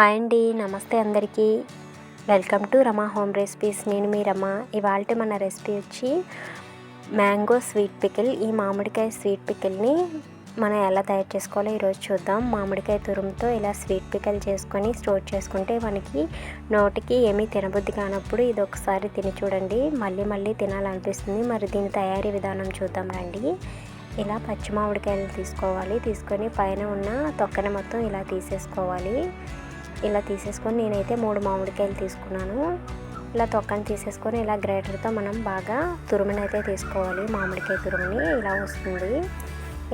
Hi అండి నమస్తే అందరికీ. Welcome to Rama home recipes. నేను మీ రమా. ఇవాళ మన రెసిపీ వచ్చి మ్యాంగో స్వీట్ పికిల్. ఈ మామిడికాయ స్వీట్ పికిల్ని మనం ఎలా తయారు చేసుకోవాలో ఈరోజు చూద్దాం. మామిడికాయ తురుముతో ఇలా స్వీట్ పికిల్ చేసుకొని స్టోర్ చేసుకుంటే మనకి నోటికి ఏమీ తినబుద్ధి కానప్పుడు ఇది ఒకసారి తిని చూడండి. మళ్ళీ మళ్ళీ తినాలనిపిస్తుంది. మరి దీని తయారీ విధానం చూద్దాం రండి. ఇలా పచ్చి మామిడికాయలు తీసుకోవాలి. తీసుకొని పైన ఉన్న తొక్కని మొత్తం ఇలా తీసేసుకోవాలి. ఇలా తీసేసుకొని నేనైతే మూడు మామిడికాయలు తీసుకున్నాను. ఇలా తొక్కని తీసేసుకొని ఇలా గ్రైటర్తో మనం బాగా తురుముని అయితే తీసుకోవాలి. మామిడికాయ తురుముని ఇలా వస్తుంది.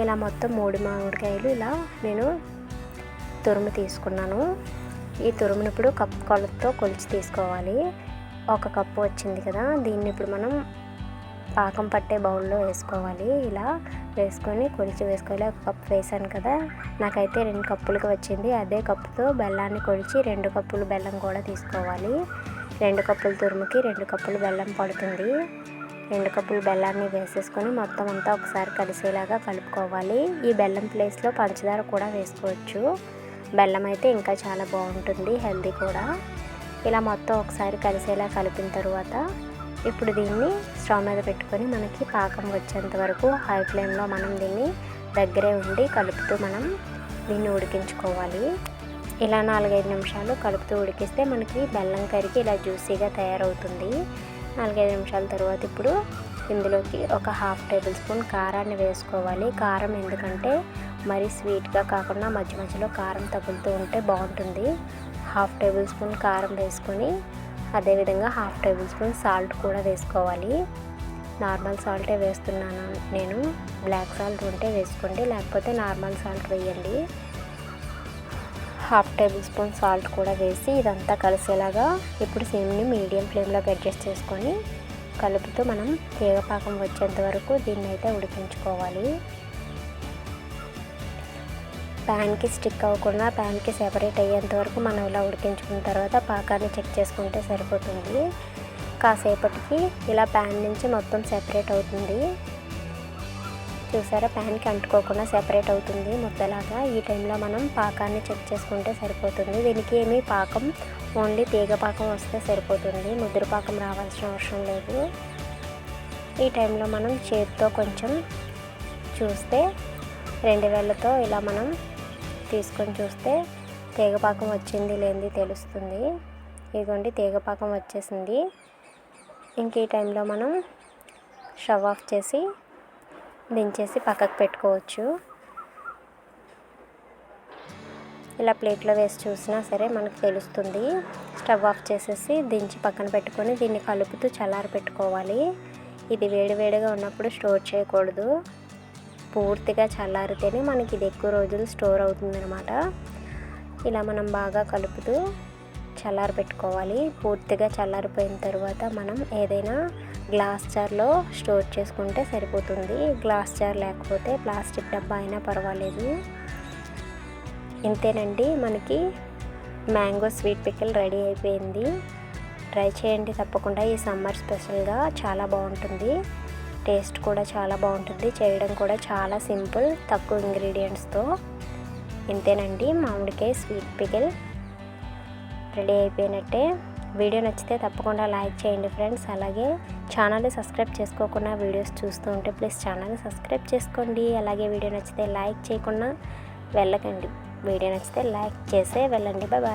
ఇలా మొత్తం మూడు మామిడికాయలు ఇలా నేను తురుము తీసుకున్నాను. ఈ తురుముని ఇప్పుడు కప్పు కొలతో కొలిచి తీసుకోవాలి. ఒక కప్పు వచ్చింది కదా దీన్ని ఇప్పుడు మనం పాకం పట్టే బౌల్లో వేసుకోవాలి. ఇలా వేసుకొని కొలిచి వేసుకోవాలి. ఒక కప్పు వేసాను కదా నాకైతే రెండు కప్పులకు వచ్చింది. అదే కప్పుతో బెల్లాన్ని కొలిచి రెండు కప్పులు బెల్లం కూడా తీసుకోవాలి. రెండు కప్పులు తురుముకి రెండు కప్పులు బెల్లం పడుతుంది. రెండు కప్పులు బెల్లాన్ని వేసేసుకొని మొత్తం అంతా ఒకసారి కలిసేలాగా కలుపుకోవాలి. ఈ బెల్లం ప్లేస్లో పంచదార కూడా వేసుకోవచ్చు. బెల్లం అయితే ఇంకా చాలా బాగుంటుంది హెల్దీ కూడా. ఇలా మొత్తం ఒకసారి కలిసేలా కలిపిన తర్వాత ఇప్పుడు దీన్ని స్టవ్ మీద పెట్టుకొని మనకి పాకం వచ్చేంత వరకు హై ఫ్లేమ్లో మనం దీన్ని దగ్గరే ఉండి కలుపుతూ మనం దీన్ని ఉడికించుకోవాలి. ఇలా నాలుగైదు నిమిషాలు కలుపుతూ ఉడికిస్తే మనకి బెల్లం కరిగి ఇలా జ్యూసీగా తయారవుతుంది. నాలుగైదు నిమిషాల తర్వాత ఇప్పుడు ఇందులోకి ఒక హాఫ్ టేబుల్ స్పూన్ కారాన్ని వేసుకోవాలి. కారం ఎందుకంటే మరీ స్వీట్గా కాకుండా మధ్య మధ్యలో కారం తగులుతూ ఉంటే బాగుంటుంది. హాఫ్ టేబుల్ స్పూన్ కారం వేసుకొని అదేవిధంగా హాఫ్ టేబుల్ స్పూన్ సాల్ట్ కూడా వేసుకోవాలి. నార్మల్ సాల్టే వేస్తున్నాను నేను. బ్లాక్ సాల్ట్ ఉంటే వేసుకోండి లేకపోతే నార్మల్ సాల్ట్ వేయండి. హాఫ్ టేబుల్ స్పూన్ సాల్ట్ కూడా వేసి ఇదంతా కలిసేలాగా ఇప్పుడు సేమ్ని మీడియం ఫ్లేమ్లోకి అడ్జస్ట్ చేసుకొని కలుపుతూ మనం తీగపాకం వచ్చేంత వరకు దీన్ని అయితే ఉడికించుకోవాలి. ప్యాన్కి స్టిక్ అవ్వకుండా ప్యాన్కి సెపరేట్ అయ్యేంత వరకు మనం ఇలా ఉడికించుకున్న తర్వాత పాకాన్ని చెక్ చేసుకుంటే సరిపోతుంది. కాసేపటికి ఇలా ప్యాన్ నుంచి మొత్తం సెపరేట్ అవుతుంది. చూసారా? ప్యాన్కి అంటుకోకుండా సెపరేట్ అవుతుంది ముద్దలాగా. ఈ టైంలో మనం పాకాన్ని చెక్ చేసుకుంటే సరిపోతుంది. దీనికి ఏమీ పాకం ఓన్లీ తీగ పాకం వస్తే సరిపోతుంది. ముద్దురు పాకం రావాల్సిన అవసరం లేదు. ఈ టైంలో మనం చేతితో కొంచెం చూస్తే రెండు వేళ్ళతో ఇలా మనం తీసుకొని చూస్తే తీగపాకం వచ్చింది లేనిది తెలుస్తుంది. ఇదిగోండి తీగపాకం వచ్చేసింది. ఇంక ఈ టైంలో మనం స్టవ్ ఆఫ్ చేసి దించేసి పక్కకు పెట్టుకోవచ్చు. ఇలా ప్లేట్లో వేసి చూసినా సరే మనకు తెలుస్తుంది. స్టవ్ ఆఫ్ చేసేసి దించి పక్కన పెట్టుకొని దీన్ని కలుపుతూ చల్లారి పెట్టుకోవాలి ఇది వేడివేడిగా ఉన్నప్పుడు స్టోర్ చేయకూడదు. పూర్తిగా చల్లారితేనే మనకి ఇది ఎక్కువ రోజులు స్టోర్ అవుతుందనమాట ఇలా మనం బాగా కలుపుతూ చల్లారి పెట్టుకోవాలి. పూర్తిగా చల్లారిపోయిన తర్వాత మనం ఏదైనా గ్లాస్ జార్లో స్టోర్ చేసుకుంటే సరిపోతుంది. గ్లాస్ జార్ లేకపోతే ప్లాస్టిక్ డబ్బా అయినా పర్వాలేదు. ఇంతేనండి మనకి మ్యాంగో స్వీట్ పికిల్ రెడీ అయిపోయింది. ట్రై చేయండి తప్పకుండా. ఈ సమ్మర్ స్పెషల్గా చాలా బాగుంటుంది. టేస్ట్ కూడా చాలా బాగుంటుంది. చేయడం కూడా చాలా సింపుల్ తక్కువ ఇంగ్రీడియంట్స్తో. ఇంతేనండి మామిడికాయ స్వీట్ పికిల్. రెడీ అయిపోయినట్టే. వీడియో నచ్చితే తప్పకుండా లైక్ చేయండి ఫ్రెండ్స్. అలాగే ఛానల్ని సబ్స్క్రైబ్ చేసుకోకుండా వీడియోస్ చూస్తూ ఉంటే ప్లీజ్ ఛానల్ని సబ్స్క్రైబ్ చేసుకోండి. అలాగే వీడియో నచ్చితే లైక్ చేయకుండా వెళ్ళకండి. వీడియో నచ్చితే లైక్ చేసే వెళ్ళండి. బాయ్